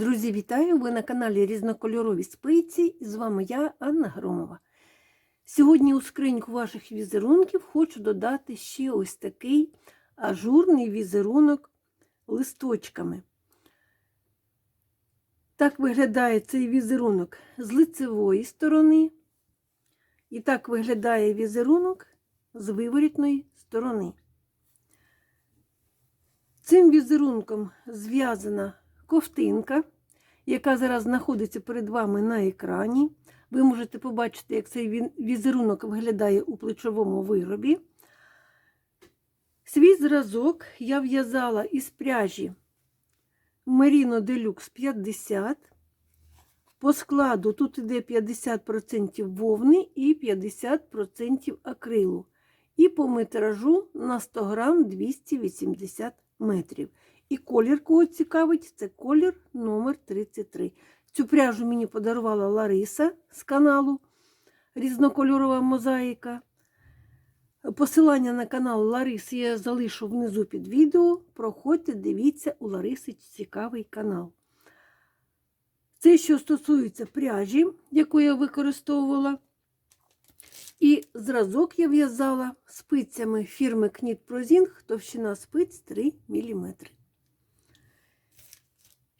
Друзі, вітаю! Ви на каналі Різнокольорові спиці і з вами я, Анна Громова. Сьогодні у скриньку ваших візерунків хочу додати ще ось такий ажурний візерунок листочками. Так виглядає цей візерунок з лицевої сторони, і так виглядає візерунок з виворітної сторони. Цим візерунком зв'язана ковтинка, яка зараз знаходиться перед вами на екрані. Ви можете побачити, як цей візерунок виглядає у плечовому виробі. Свій зразок я в'язала із пряжі Merino Deluxe 50. По складу тут йде 50% вовни і 50% акрилу. І по метражу на 100 грам 280 метрів. І колір, кого цікавить, це колір номер 33 Цю пряжу мені подарувала Лариса з каналу Різнокольорова мозаїка. Посилання на канал Лариси я залишу внизу під відео. Проходьте, дивіться, у Лариси цікавий канал. Це, що стосується пряжі, яку я використовувала. І зразок я в'язала спицями фірми Knit Prozing, товщина спиць 3 мм.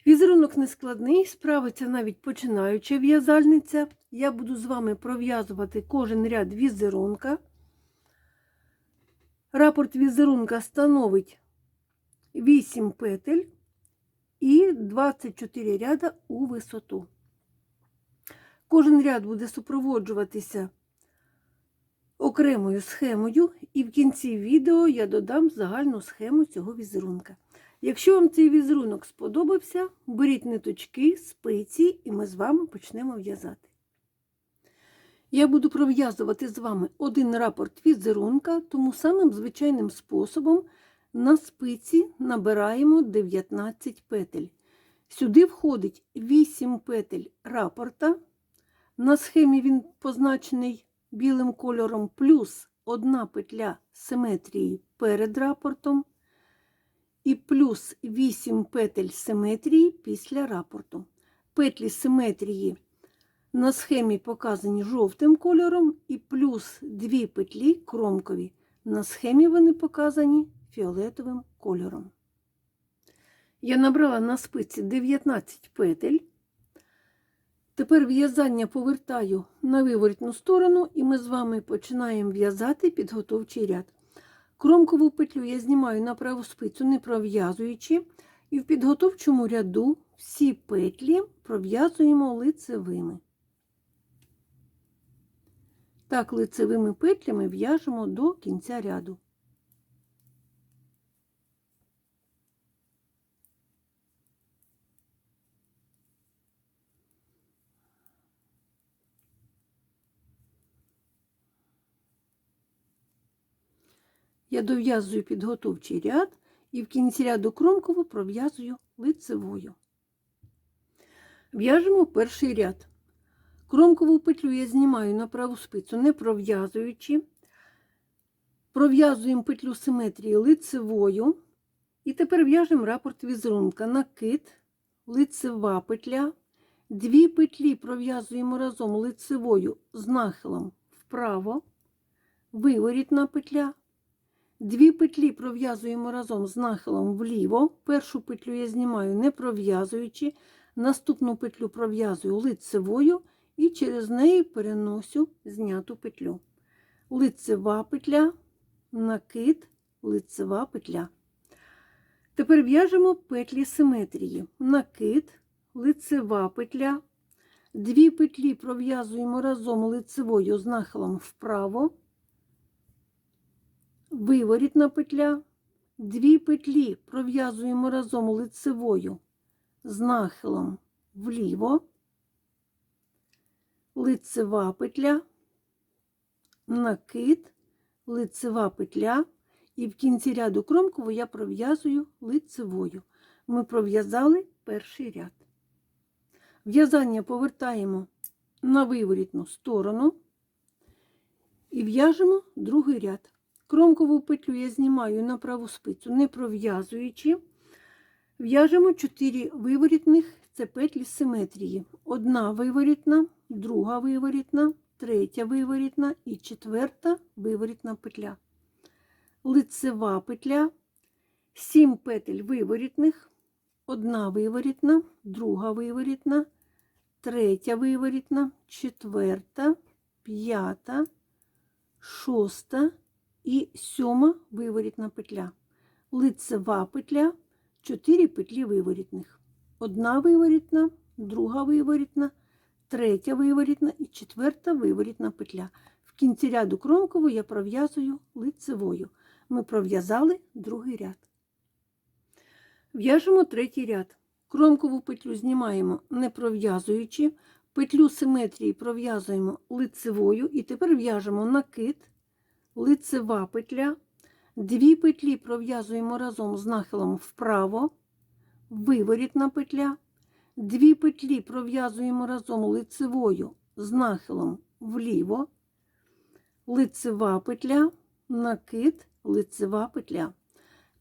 Візерунок нескладний, справиться навіть починаюча в'язальниця. Я буду з вами пров'язувати кожен ряд візерунка. Рапорт візерунка становить 8 петель і 24 ряда у висоту. Кожен ряд буде супроводжуватися окремою схемою, і в кінці відео я додам загальну схему цього візерунка. Якщо вам цей візерунок сподобався, беріть ниточки, спиці, і ми з вами почнемо в'язати. Я буду пров'язувати з вами один рапорт візерунка, тому самим звичайним способом на спиці набираємо 19 петель. Сюди входить 8 петель рапорта. На схемі він позначений білим кольором, плюс одна петля симетрії перед рапортом і плюс 8 петель симетрії після рапорту. Петлі симетрії на схемі показані жовтим кольором, і плюс 2 петлі кромкові. На схемі вони показані фіолетовим кольором. Я набрала на спиці 19 петель. Тепер в'язання повертаю на виворітну сторону, і ми з вами починаємо в'язати підготовчий ряд. Кромкову петлю я знімаю на праву спицю, не пров'язуючи, і в підготовчому ряду всі петлі пров'язуємо лицевими. Так, лицевими петлями в'яжемо до кінця ряду. Я дов'язую підготовчий ряд і в кінці ряду кромкову пров'язую лицевою. В'яжемо перший ряд. Кромкову петлю я знімаю на праву спицю, не пров'язуючи. Пров'язуємо петлю симетрії лицевою. І тепер в'яжемо рапорт візерунка, накид, лицева петля. Дві петлі пров'язуємо разом лицевою з нахилом вправо, виворітна петля. Дві петлі пров'язуємо разом з нахилом вліво. Першу петлю я знімаю не пров'язуючи, наступну петлю пров'язую лицевою і через неї переношу зняту петлю. Лицева петля, накид, лицева петля. Тепер в'яжемо петлі симетрії. Накид, лицева петля. Дві петлі пров'язуємо разом лицевою з нахилом вправо виворітна петля, дві петлі пров'язуємо разом лицевою з нахилом вліво, лицева петля, накид, лицева петля, і в кінці ряду кромкову я пров'язую лицевою. Ми пров'язали перший ряд. В'язання повертаємо на виворітну сторону і в'яжемо другий ряд. Кромкову петлю я знімаю на праву спицю, не пров'язуючи, в'яжемо 4 виворітних це петлі симетрії. Одна виворітна, друга виворітна, третя виворітна і четверта виворітна петля. Лицева петля, 7 петель виворітних, одна виворітна, друга виворітна, третя виворітна, четверта, п'ята, шоста і сьома виворітна петля. Лицева петля, 4 петлі виворітних. Одна виворітна, друга виворітна, третя виворітна і четверта виворітна петля. В кінці ряду кромкову я пров'язую лицевою. Ми пров'язали другий ряд. В'яжемо третій ряд. Кромкову петлю знімаємо не пров'язуючи, петлю симетрії пров'язуємо лицевою і тепер в'яжемо накид, лицева петля, дві петлі пров'язуємо разом з нахилом вправо, виворітна петля, дві петлі пров'язуємо разом лицевою з нахилом вліво, лицева петля, накид, лицева петля.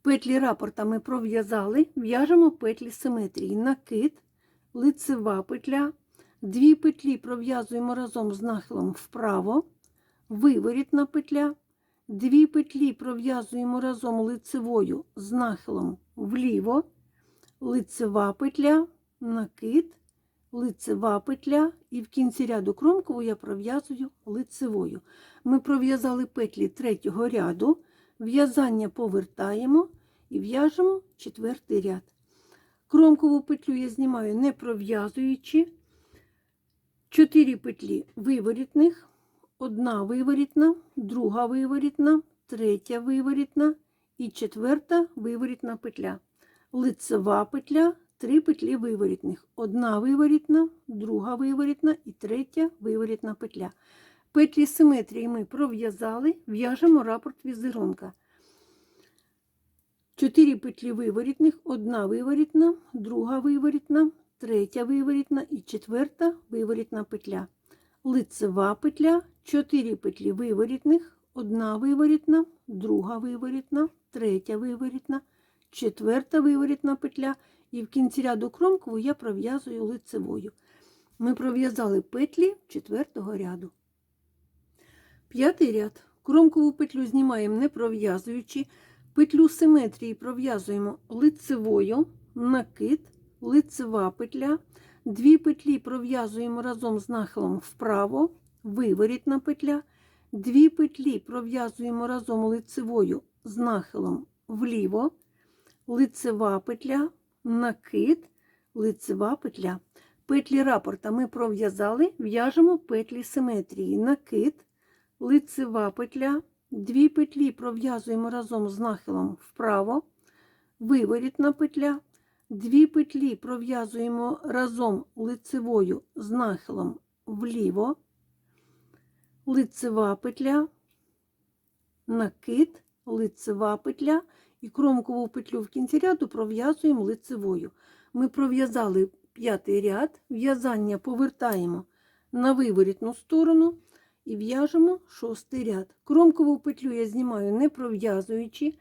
Петлі рапорта ми пров'язали, в'яжемо петлі симетрії, накид, лицева петля, дві петлі пров'язуємо разом з нахилом вправо, виворітна петля, дві петлі пров'язуємо разом лицевою з нахилом вліво, лицева петля, накид, лицева петля і в кінці ряду кромкову я пров'язую лицевою. Ми пров'язали петлі третього ряду, в'язання повертаємо і в'яжемо четвертий ряд. Кромкову петлю я знімаю не пров'язуючи. 4 петлі виворітних, одна виворітна, друга виворітна, третя виворітна і четверта виворітна петля. Лицева петля, 3 петлі виворітних, одна виворітна, друга виворітна і третя виворітна петля. Петлі симетрії ми пров'язали, в'яжемо рапорт візерунка. 4 петлі виворітних, одна виворітна, друга виворітна, третя виворітна і четверта виворітна петля. Лицева петля, 4 петлі виворітних, одна виворітна, друга виворітна, третя виворітна, четверта виворітна петля. І в кінці ряду кромкову я пров'язую лицевою. Ми пров'язали петлі четвертого ряду. П'ятий ряд. Кромкову петлю знімаємо не пров'язуючи. Петлю симетрії пров'язуємо лицевою, накид, лицева петля. Дві петлі пров'язуємо разом з нахилом вправо, виворітна петля. Дві петлі пров'язуємо разом лицевою з нахилом вліво, лицева петля, накид, лицева петля. Петлі рапорта ми пров'язали, в'яжемо петлі симетрії, накид, лицева петля. Дві петлі пров'язуємо разом з нахилом вправо, виворітна петля, дві петлі пров'язуємо разом лицевою з нахилом вліво, лицева петля, накид, лицева петля і кромкову петлю в кінці ряду пров'язуємо лицевою. Ми пров'язали п'ятий ряд, в'язання повертаємо на виворітну сторону і в'яжемо шостий ряд. Кромкову петлю я знімаю не пров'язуючи.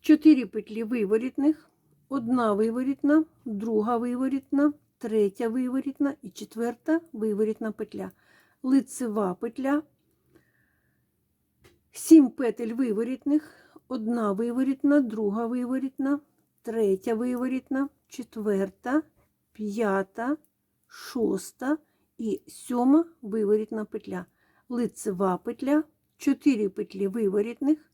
4 петлі виворітних, одна виворітна, друга виворітна, третя виворітна і четверта виворітна петля. Лицева петля, 7 петель виворітних, одна виворітна, друга виворітна, третя виворітна, четверта, п'ята, шоста і сьома виворітна петля. Лицева петля, 4 петлі виворітних,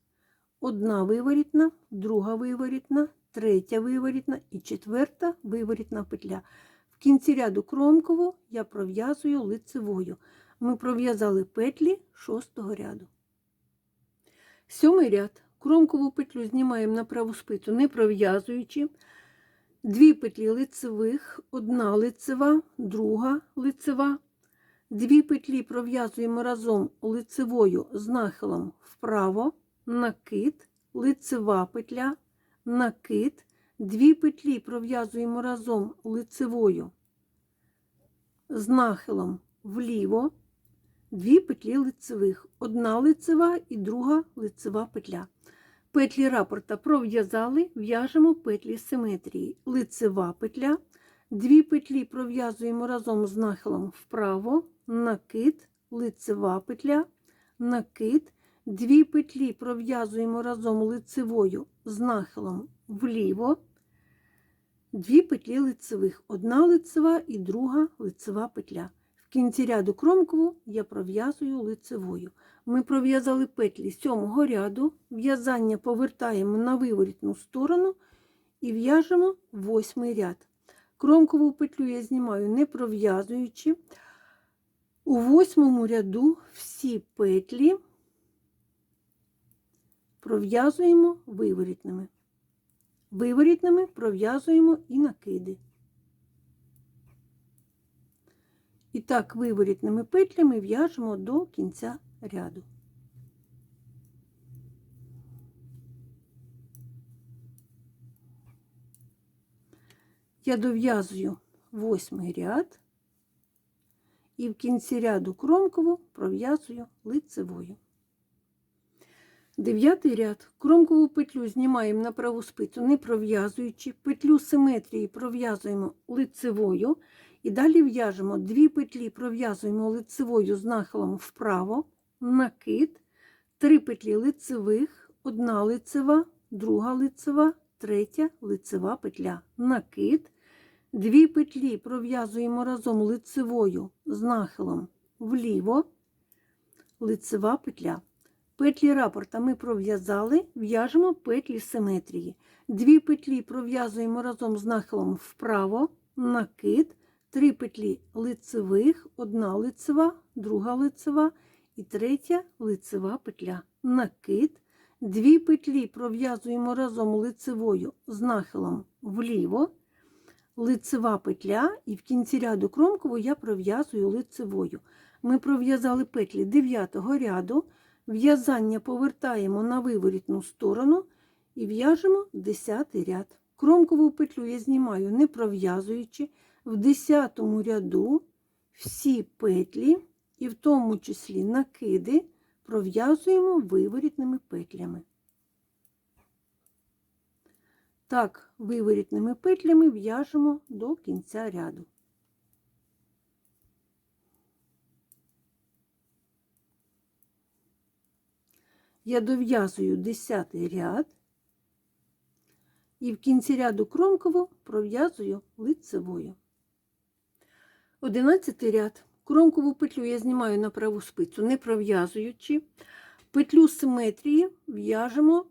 одна виворітна, друга виворітна, третя виворітна і четверта виворітна петля. В кінці ряду кромкову я пров'язую лицевою. Ми пров'язали петлі шостого ряду. Сьомий ряд. Кромкову петлю знімаємо на праву спицю, не пров'язуючи. Дві петлі лицевих, одна лицева, друга лицева, Дві петлі пров'язуємо разом лицевою з нахилом вправо, накид, лицева петля, накид, дві петлі пров'язуємо разом лицевою. З нахилом вліво, дві петлі лицевих, одна лицева і друга лицева петля. Петлі рапорта пров'язали, в'яжемо петлі симетрії, лицева петля, Дві петлі пров'язуємо разом з нахилом вправо, накид, лицева петля, накид, дві петлі пров'язуємо разом лицевою з нахилом вліво, дві петлі лицевих, одна лицева і друга лицева петля. В кінці ряду кромкову я пров'язую лицевою. Ми пров'язали петлі сьомого ряду, в'язання повертаємо на виворітну сторону і в'яжемо восьмий ряд. Кромкову петлю я знімаю не пров'язуючи. У восьмому ряду всі петлі пров'язуємо виворітними. Виворітними пров'язуємо і накиди. І так виворітними петлями в'яжемо до кінця ряду. Я дов'язую восьмий ряд і в кінці ряду кромкову пров'язую лицевою. Дев'ятий ряд. Кромкову петлю знімаємо на праву спицю, не пров'язуючи. Петлю симетрії пров'язуємо лицевою. І далі в'яжемо дві петлі, пров'язуємо лицевою з нахилом вправо, накид, три петлі лицевих, одна лицева, друга лицева, третя лицева петля, накид, дві петлі пров'язуємо разом лицевою з нахилом вліво, лицева петля. Петлі рапорта ми пров'язали, в'яжемо петлі симетрії. Дві петлі пров'язуємо разом з нахилом вправо, накид, три петлі лицевих, одна лицева, друга лицева і третя лицева петля. Накид, дві петлі пров'язуємо разом лицевою з нахилом вліво, лицева петля, і в кінці ряду кромкову я пров'язую лицевою. Ми пров'язали петлі 9 ряду. В'язання повертаємо на виворітну сторону і в'яжемо 10 ряд. Кромкову петлю я знімаю не пров'язуючи. В 10 ряду всі петлі, і в тому числі накиди, пров'язуємо виворітними петлями. Так, виворітними петлями в'яжемо до кінця ряду. Я дов'язую 10 ряд і в кінці ряду кромкову пров'язую лицевою. 11 ряд. Кромкову петлю я знімаю на праву спицю, не пров'язуючи. Петлю симетрії в'яжемо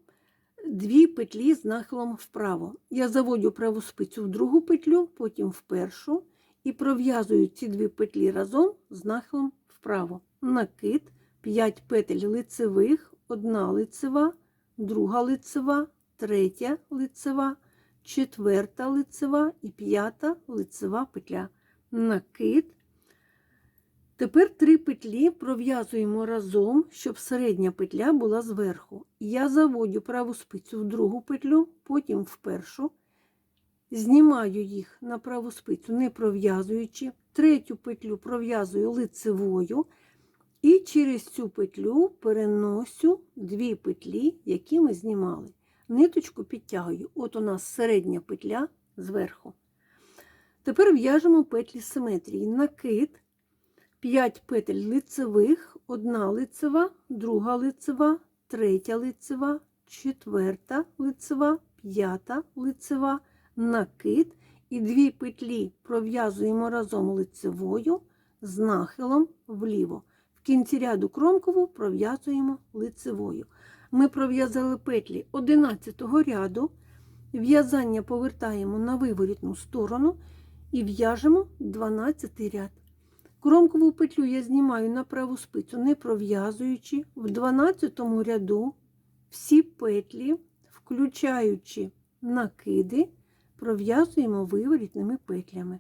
дві петлі з нахилом вправо. Я заводю праву спицю в другу петлю, потім в першу, і пров'язую ці дві петлі разом з нахилом вправо. Накид, 5 петель лицевих, одна лицева, друга лицева, третя лицева, четверта лицева і п'ята лицева петля. Накид. Тепер три петлі пров'язуємо разом, щоб середня петля була зверху. Я заводю праву спицю в другу петлю, потім в першу. Знімаю їх на праву спицю, не пров'язуючи. Третю петлю пров'язую лицевою. І через цю петлю переношу дві петлі, які ми знімали. Ниточку підтягую. От у нас середня петля зверху. Тепер в'яжемо петлі симетрії. Накид, 5 петель лицевих, одна лицева, друга лицева, третя лицева, четверта лицева, п'ята лицева, накид. І дві петлі пров'язуємо разом лицевою з нахилом вліво кінці ряду кромкову пров'язуємо лицевою. Ми пров'язали петлі 11 ряду, в'язання повертаємо на виворітну сторону і в'яжемо 12 ряд. Кромкову петлю я знімаю на праву спицю, не пров'язуючи, в 12 ряду всі петлі, включаючи накиди, пров'язуємо виворітними петлями.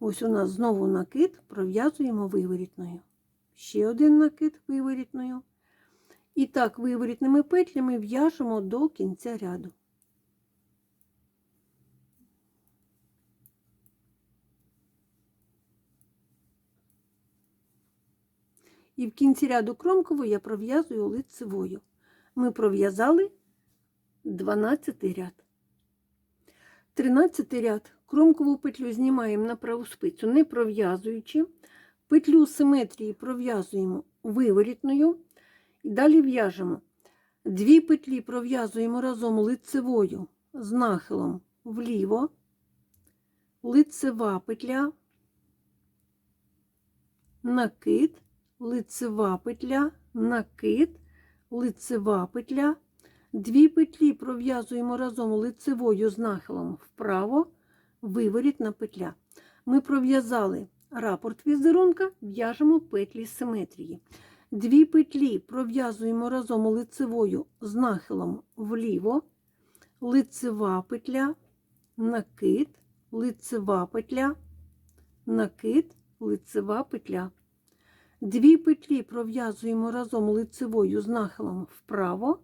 Ось у нас знову накид пров'язуємо виворітною. Ще один накид виворітною. І так, виворітними петлями в'яжемо до кінця ряду. І в кінці ряду кромкову я пров'язую лицевою. Ми пров'язали 12 ряд. 13 ряд. Кромкову петлю знімаємо на праву спицю, не пров'язуючи. Петлю симетрії пров'язуємо виворітною. І далі в'яжемо. Дві петлі пров'язуємо разом лицевою з нахилом вліво, лицева петля, накид, лицева петля, накид, лицева петля. Дві петлі пров'язуємо разом лицевою з нахилом вправо, виворітна петля. Ми пров'язали рапорт візерунка, в'яжемо петлі симетрії. Дві петлі пров'язуємо разом лицевою з нахилом вліво, лицева петля, накид, лицева петля, накид, лицева петля. Дві петлі пров'язуємо разом лицевою з нахилом вправо,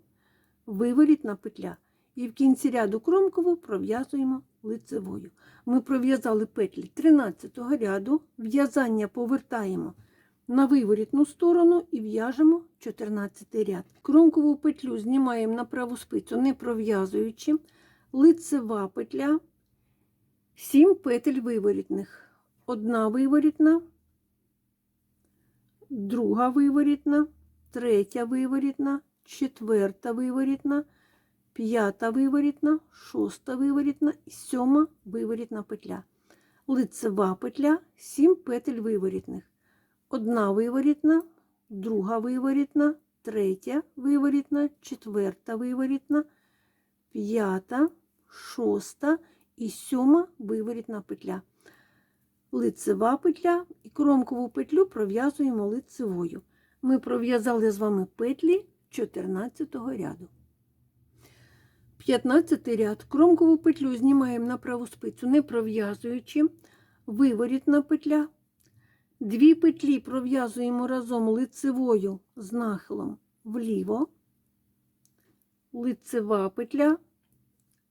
виворітна петля. І в кінці ряду кромкову пров'язуємо лицевою. Ми пров'язали петлі 13 ряду, в'язання повертаємо на виворітну сторону і в'яжемо 14 ряд. Кромкову петлю знімаємо на праву спицю, не пров'язуючи, лицева петля, 7 петель виворітних. Одна виворітна, друга виворітна, третя виворітна, четверта виворітна, п'ята виворітна, шоста виворітна і сьома виворітна петля. Лицева петля, 7 петель виворітних. Одна виворітна, друга виворітна, третя виворітна, четверта виворітна, п'ята, шоста і сьома виворітна петля. Лицева петля і кромкову петлю пров'язуємо лицевою. Ми пров'язали з вами петлі 14 ряду. 15 ряд. Кромкову петлю знімаємо на праву спицю, не пров'язуючи, виворітна петля. Дві петлі пров'язуємо разом лицевою з нахилом вліво, лицева петля,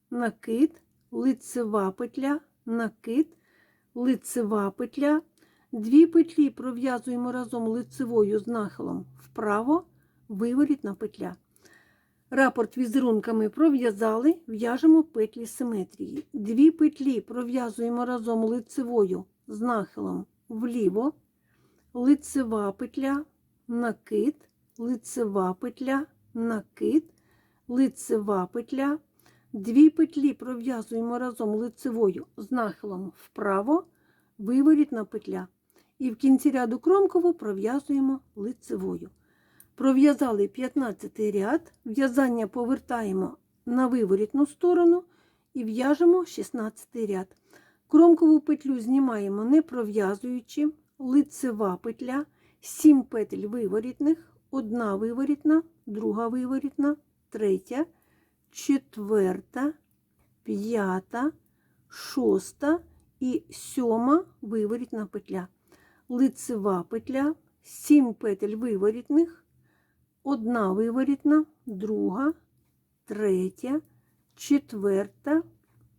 накид, лицева петля, накид, лицева петля. Дві петлі пров'язуємо разом лицевою з нахилом вправо, виворітна петля. Рапорт візерунками пров'язали, в'яжемо петлі симетрії. Дві петлі пров'язуємо разом лицевою з нахилом вліво, лицева петля, накид, лицева петля, накид, лицева петля. Дві петлі пров'язуємо разом лицевою з нахилом вправо, виворітна петля. І в кінці ряду кромкову пров'язуємо лицевою. Пров'язали 15 ряд, в'язання повертаємо на виворітну сторону і в'яжемо 16 ряд. Кромкову петлю знімаємо не пров'язуючи, лицева петля, 7 петель виворітних, одна виворітна, друга виворітна, третя, четверта, п'ята, шоста і сьома виворітна петля. Лицева петля, 7 петель виворітних, одна виворітна, друга, третя, четверта,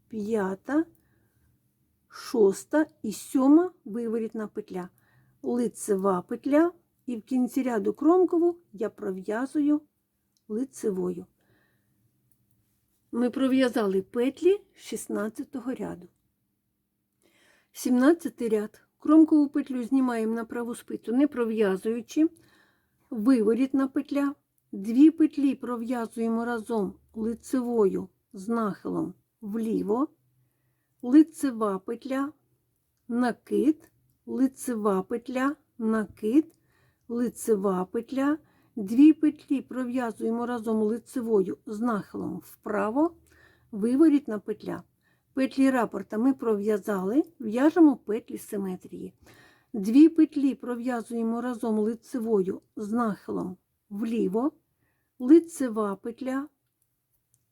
п'ята, шоста і сьома виворітна петля. Лицева петля, і в кінці ряду кромкову я пров'язую лицевою. Ми пров'язали петлі 16 ряду. 17 ряд. Кромкову петлю знімаємо на праву спицю, не пров'язуючи, виворітна петля. Дві петлі пров'язуємо разом лицевою з нахилом вліво, лицева петля, накид, лицева петля, накид, лицева петля. Дві петлі пров'язуємо разом лицевою з нахилом вправо, виворітна петля. Петлі рапорта ми пров'язали, в'яжемо петлі симетрії. Дві петлі пров'язуємо разом лицевою з нахилом вліво, лицева петля,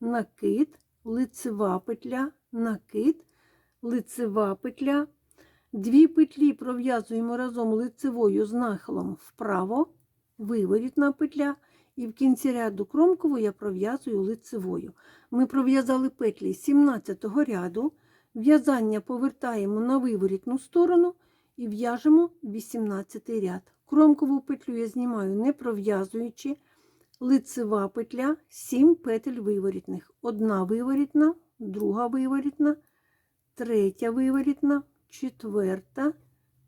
накид, лицева петля, накид, лицева петля. Дві петлі пров'язуємо разом лицевою з нахилом вправо, виворітна петля. І в кінці ряду кромкову я пров'язую лицевою. Ми пров'язали петлі 17 ряду, в'язання повертаємо на виворітну сторону і в'яжемо 18 ряд. Кромкову петлю я знімаю не пров'язуючи, лицева петля, 7 петель виворітних. Одна виворітна, друга виворітна, третя виворітна, четверта,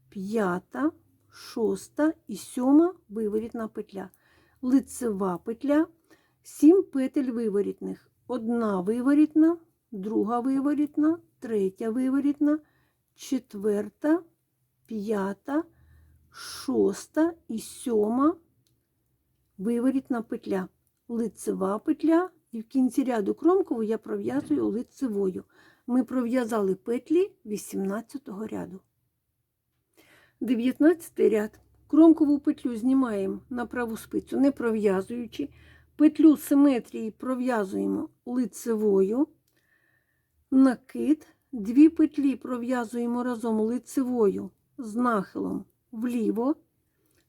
п'ята, шоста і сьома виворітна петля. Лицева петля, сім петель виворітних. Одна виворітна, друга виворітна, третя виворітна, четверта, п'ята, шоста і сьома виворітна петля. Лицева петля, і в кінці ряду кромкову я пров'язую лицевою. Ми пров'язали петлі 18 ряду. 19 ряд. Кромкову петлю знімаємо на праву спицю, не пров'язуючи. Петлю симетрії пров'язуємо лицевою, накид, дві петлі пров'язуємо разом лицевою з нахилом вліво,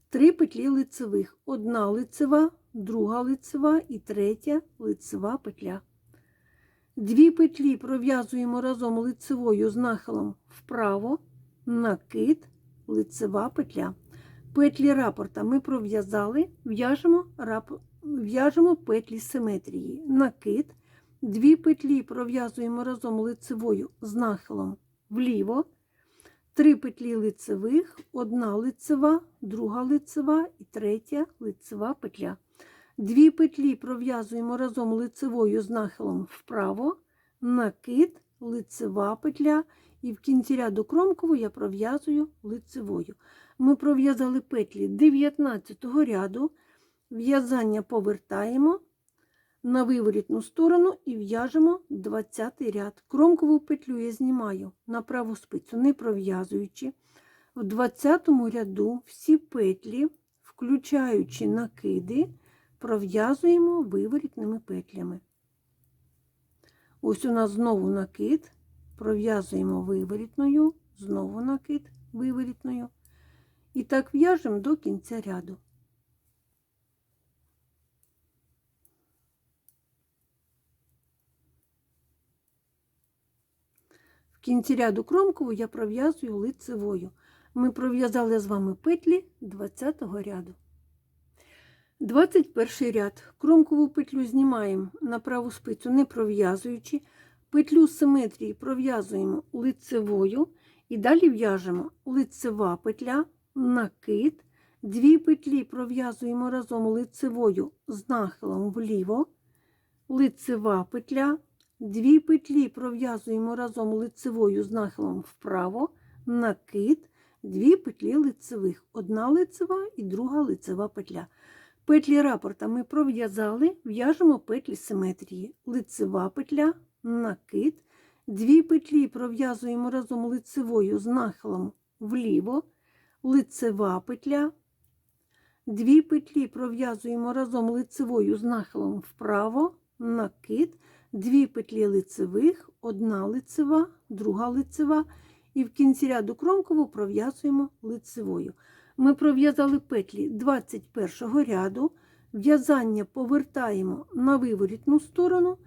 три петлі лицевих. Одна лицева, друга лицева і третя лицева петля. Дві петлі пров'язуємо разом лицевою з нахилом вправо, накид, лицева петля. Петлі рапорта ми пров'язали, в'яжемо рап... в'яжемо петлі симетрії. Накид, дві петлі пров'язуємо разом лицевою з нахилом вліво, три петлі лицевих, одна лицева, друга лицева і третя лицева петля. Дві петлі пров'язуємо разом лицевою з нахилом вправо, накид, лицева петля, і в кінці ряду кромкову я пров'язую лицевою. Ми пров'язали петлі 19 ряду, в'язання повертаємо на виворітну сторону і в'яжемо 20 ряд. Кромкову петлю я знімаю на праву спицю, не пров'язуючи. В 20 ряду всі петлі, включаючи накиди, пров'язуємо виворітними петлями. Ось у нас знову накид, пров'язуємо виворітною, знову накид виворітною. І так в'яжемо до кінця ряду. В кінці ряду кромкову я пров'язую лицевою. Ми пров'язали з вами петлі 20 ряду. 21 ряд. Кромкову петлю знімаємо на праву спицю, не пров'язуючи. Петлю симетрії пров'язуємо лицевою і далі в'яжемо лицева петля, накид, дві петлі пров'язуємо разом лицевою з нахилом вліво, лицева петля, дві петлі пров'язуємо разом лицевою з нахилом вправо, накид, дві петлі лицевих, одна лицева і друга лицева петля. Петлі рапорта ми пров'язали, в'яжемо петлі симетрії, лицева петля, накид, дві петлі пров'язуємо разом лицевою з нахилом вліво, лицева петля, дві петлі пров'язуємо разом лицевою з нахилом вправо, накид, дві петлі лицевих, одна лицева, друга лицева, і в кінці ряду кромкову пров'язуємо лицевою. Ми пров'язали петлі 21 ряду, в'язання повертаємо на виворітну сторону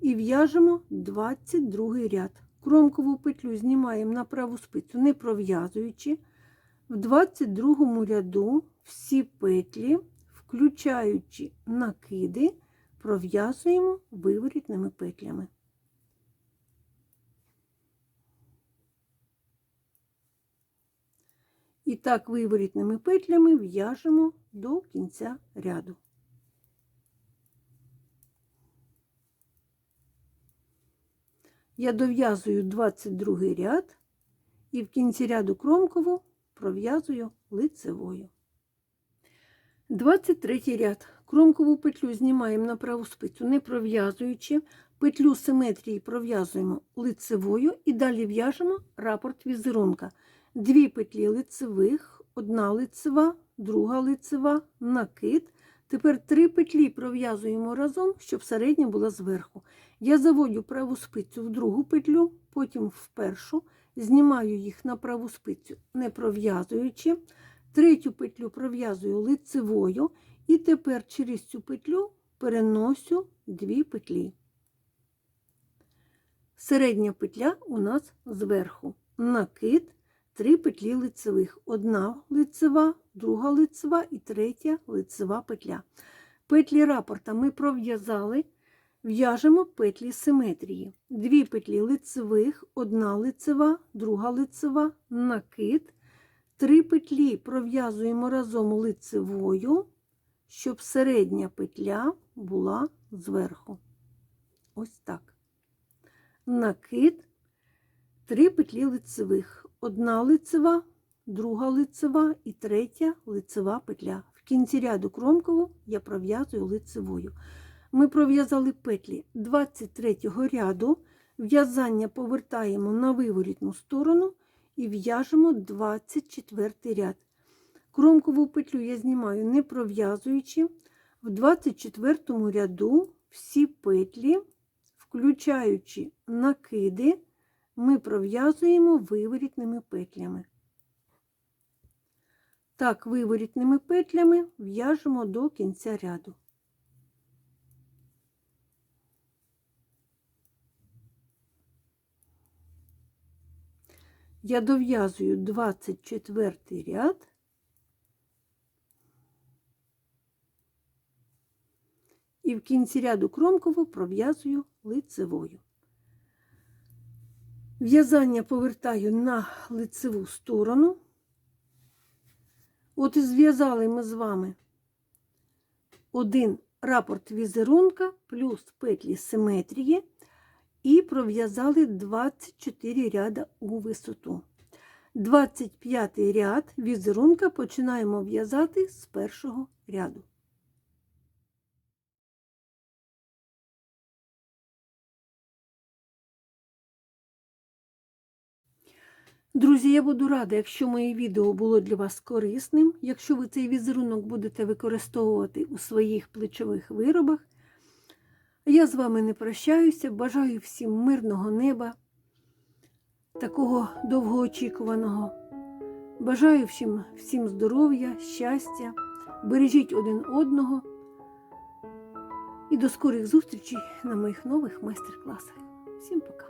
і в'яжемо 22 ряд. Кромкову петлю знімаємо на праву спицю, не пров'язуючи. В 22 ряду всі петлі, включаючи накиди, пров'язуємо виворітними петлями. І так виворітними петлями в'яжемо до кінця ряду. Я дов'язую 22 ряд і в кінці ряду кромкову пров'язую лицевою. 23 ряд. Кромкову петлю знімаємо на праву спицю, не пров'язуючи, петлю симетрії пров'язуємо лицевою і далі в'яжемо рапорт візерунка. Дві петлі лицевих, одна лицева, друга лицева, накид. Тепер три петлі пров'язуємо разом, щоб середня була зверху. Я заводю праву спицю в другу петлю, потім в першу, знімаю їх на праву спицю, не пров'язуючи. Третю петлю пров'язую лицевою, і тепер через цю петлю переношу дві петлі. Середня петля у нас зверху. Накид, три петлі лицевих. Одна лицева, друга лицева і третя лицева петля. Петлі рапорта ми пров'язали, В'яжемо петлі симетрії. Дві петлі лицевих, одна лицева, друга лицева, накид. Три петлі пров'язуємо разом лицевою, щоб середня петля була зверху. Ось так. Накид, три петлі лицевих. Одна лицева, друга лицева і третя лицева петля. В кінці ряду кромкову я пров'язую лицевою. Ми пров'язали петлі 23 ряду, в'язання повертаємо на виворітну сторону і в'яжемо 24 ряд. Кромкову петлю я знімаю не пров'язуючи. В 24 ряду всі петлі, включаючи накиди, ми пров'язуємо виворітними петлями. Так, виворітними петлями в'яжемо до кінця ряду. Я дов'язую 24 ряд. І в кінці ряду кромково пров'язую лицевою. В'язання повертаю на лицеву сторону. От і зв'язали ми з вами один рапорт візерунка плюс петлі симетрії і пров'язали 24 ряда у висоту. 25 ряд візерунка починаємо в'язати з першого ряду. Друзі, я буду рада, якщо моє відео було для вас корисним, якщо ви цей візерунок будете використовувати у своїх плечових виробах. Я з вами не прощаюся, бажаю всім мирного неба, такого довгоочікуваного. Бажаю всім, всім здоров'я, щастя, бережіть один одного і до скорих зустрічей на моїх нових майстер-класах. Всім пока!